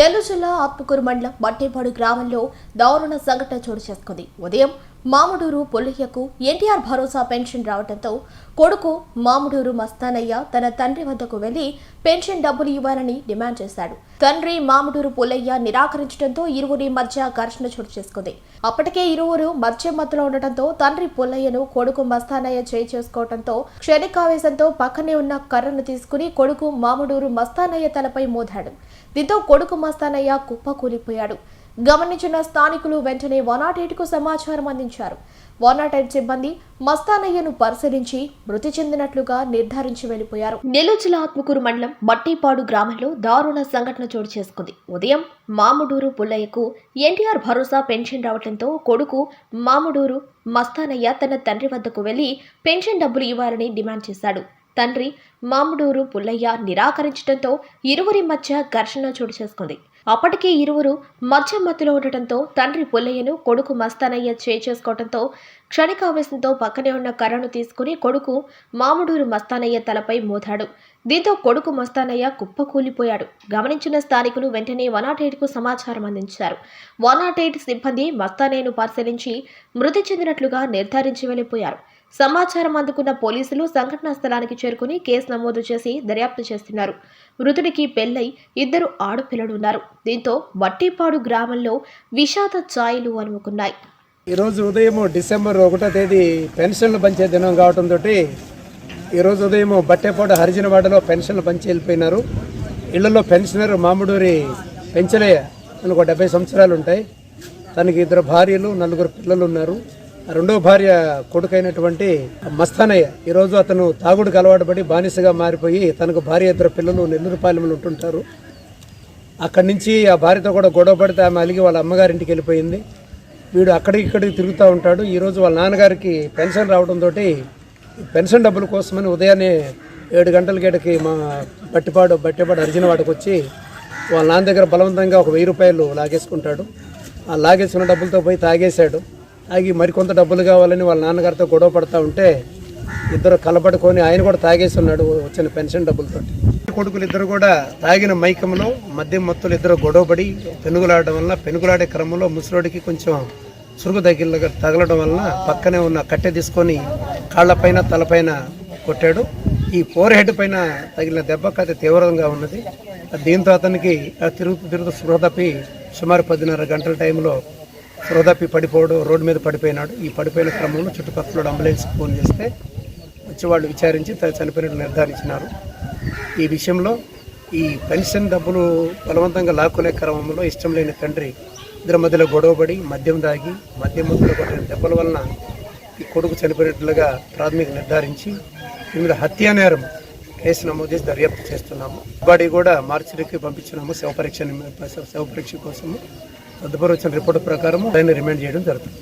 నెల్లూరు జిల్లా ఆత్మకూరు మండలం మట్టేపాడు గ్రామంలో దారుణ సంఘటన చోటు చేసుకుంది. ఉదయం మాముడూరు పుల్లయ్యకు ఎన్టీఆర్ భరోసా పెన్షన్ రావడంతో కొడుకు మాముడూరు మస్తానయ్య తన తండ్రి వద్దకు వెళ్ళి పెన్షన్ డబ్బులు ఇవ్వాలని డిమాండ్ చేశాడు. తండ్రి మాముడూరు పుల్లయ్య నిరాకరించడంతో ఇరువురి మధ్య ఘర్షణ చోటు చేసుకుంది. అప్పటికే ఇరువురు మధ్య మత్తులో ఉండటంతో తండ్రి పుల్లయ్యను కొడుకు మస్తానయ్య చేయి చేసుకోవడంతో క్షణికావేశంతో పక్కనే ఉన్న కర్రను తీసుకుని కొడుకు మాముడూరు మస్తానయ్య తలపై మోదాడు. దీంతో కొడుకు మస్తానయ్య కుప్ప కూలిపోయాడు గమనించిన స్థానికులు వెంటనే వన్ నాట్కు సమాచారం అందించారు. వన్ నాట్ ఎయిట్ సిబ్బంది మస్తానయ్యను పరిశీలించి మృతి చెందినట్లుగా నిర్ధారించి వెళ్ళిపోయారు నెల్లూరు జిల్లా ఆత్మకూరు మండలం మట్టిపాడు గ్రామంలో దారుణ సంఘటన చోటు చేసుకుంది. ఉదయం మాముడూరు పుల్లయ్యకు ఎన్టీఆర్ భరోసా పెన్షన్ రావడంతో కొడుకు మాముడూరు మస్తానయ్య తన తండ్రి వద్దకు వెళ్ళి పెన్షన్ డబ్బులు ఇవ్వాలని డిమాండ్ చేశాడు. తండ్రి మాముడూరు పుల్లయ్య నిరాకరించడంతో ఇరువురి మధ్య ఘర్షణ చోటు చేసుకుంది. అప్పటికే ఇరువురు మధ్య మత్తులో ఉండటంతో తండ్రి పుల్లయ్యను కొడుకు మస్తానయ్య చేసుకోవడంతో క్షణికావేశంతో పక్కనే ఉన్న కర్రను తీసుకుని కొడుకు మామిడూరు మస్తానయ్య తలపై మోదాడు దీంతో కొడుకు మస్తానయ్య కుప్పకూలిపోయాడు. గమనించిన స్థానికులు వెంటనే వన్ నాట్కు సమాచారం అందించారు. వన్ నాట్ ఎయిట్ సిబ్బంది మస్తానయ్యను పరిశీలించి మృతి చెందినట్లుగా నిర్ధారించి వెళ్ళిపోయారు. సమాచారం అందుకున్న పోలీసులు సంఘటనా స్థలానికి చేరుకుని కేసు నమోదు చేసి దర్యాప్తు చేస్తున్నారు. మృతుడికి పెళ్ళై ఇద్దరు ఆడపిల్లలు ఉన్నారు దీంతో వట్టిపాడు గ్రామంలో విషాద ఛాయలు అనుకున్నాయి ఈరోజు ఉదయం డిసెంబర్ ఒకటో తేదీ పెన్షన్లు పంచే దినం కావడంతో ఈరోజు ఉదయం బట్టేపాడు హరిజనవాడలో పెన్షన్లు పంచి వెళ్ళిపోయినారు. ఇళ్ళలో పెన్షనర్ మామిడూరి పెంచలే తనకు ఒక డెబ్బై సంవత్సరాలు ఉంటాయి. తనకి ఇద్దరు భార్యలు నలుగురు పిల్లలు ఉన్నారు. రెండో భార్య కొడుకైనటువంటి మస్తానయ్య. ఈరోజు అతను తాగుడుకు అలవాటు పడి బానిసగా మారిపోయి తనకు భార్య ఇద్దరు పిల్లలు నెల్లూరుపాలెంలో ఉంటుంటారు. అక్కడి నుంచి ఆ భార్యతో కూడా గొడవ పడితే ఆమె అలిగి వాళ్ళ అమ్మగారింటికి వెళ్ళిపోయింది. వీడు అక్కడికి ఇక్కడికి తిరుగుతూ ఉంటాడు. ఈరోజు వాళ్ళ నాన్నగారికి పెన్షన్ రావడంతో పెన్షన్ డబ్బుల కోసమని ఉదయాన్నే ఏడు గంటల గేటకి మా బట్టిపాడు బట్టిపాడు అర్జునవాడకు వచ్చి వాళ్ళ నాన్న దగ్గర బలవంతంగా ఒక వెయ్యి రూపాయలు లాగేసుకుంటాడు. ఆ లాగేసుకున్న డబ్బులతో పోయి తాగేశాడు. తాగి మరికొంత డబ్బులు కావాలని వాళ్ళ నాన్నగారితో గొడవ పడతా ఉంటే ఇద్దరు కలపడుకొని ఆయన కూడా తాగేసి ఉన్నాడు వచ్చిన పెన్షన్ డబ్బులతో కొడుకులు ఇద్దరు కూడా తాగిన మైకంలో మద్యం మత్తులు ఇద్దరు గొడవపడి పెనుగులాడడం వల్ల పెనుగులాడే క్రమంలో ముసలోడికి కొంచెం సురుగు తగిల తగలడం వలన పక్కనే ఉన్న కట్టె తీసుకొని కాళ్ళపైన తలపైన కొట్టాడు. ఈ ఫోర్ హెడ్ పైన తగిలిన దెబ్బ అది తీవ్రంగా ఉన్నది. దీంతో అతనికి ఆ తిరుగుతూ తిరుగుతూ స్పృహ తప్పి సుమారు పదిన్నర గంటల టైంలో వృధాపి పడిపోవడం రోడ్డు మీద పడిపోయినాడు. ఈ పడిపోయిన క్రమంలో చుట్టుపక్కల అంబులెన్స్కి ఫోన్ చేస్తే వచ్చి వాళ్ళు విచారించి తను చనిపోయినట్టు నిర్ధారించినారు. ఈ విషయంలో ఈ పెన్షన్ డబ్బులు బలవంతంగా లాక్కునే క్రమంలో ఇష్టం లేని తండ్రి ఇద్దరి మధ్యలో గొడవపడి మద్యం దాగి మద్యం మధ్యలో కొట్టిన దెబ్బల వలన ఈ కొడుకు చనిపోయినట్లుగా ప్రాథమిక నిర్ధారించి మీద హత్యా నేరం కేసు నమోదు చేసి దర్యాప్తు చేస్తున్నాము. బాడీ కూడా మార్చికి పంపించినాము శవ పరీక్ష శవ పరీక్ష కోసము. తదుపరి వచ్చిన రిపోర్ట్ ప్రకారం ఆయన రిమైండ్ చేయడం జరుగుతుంది.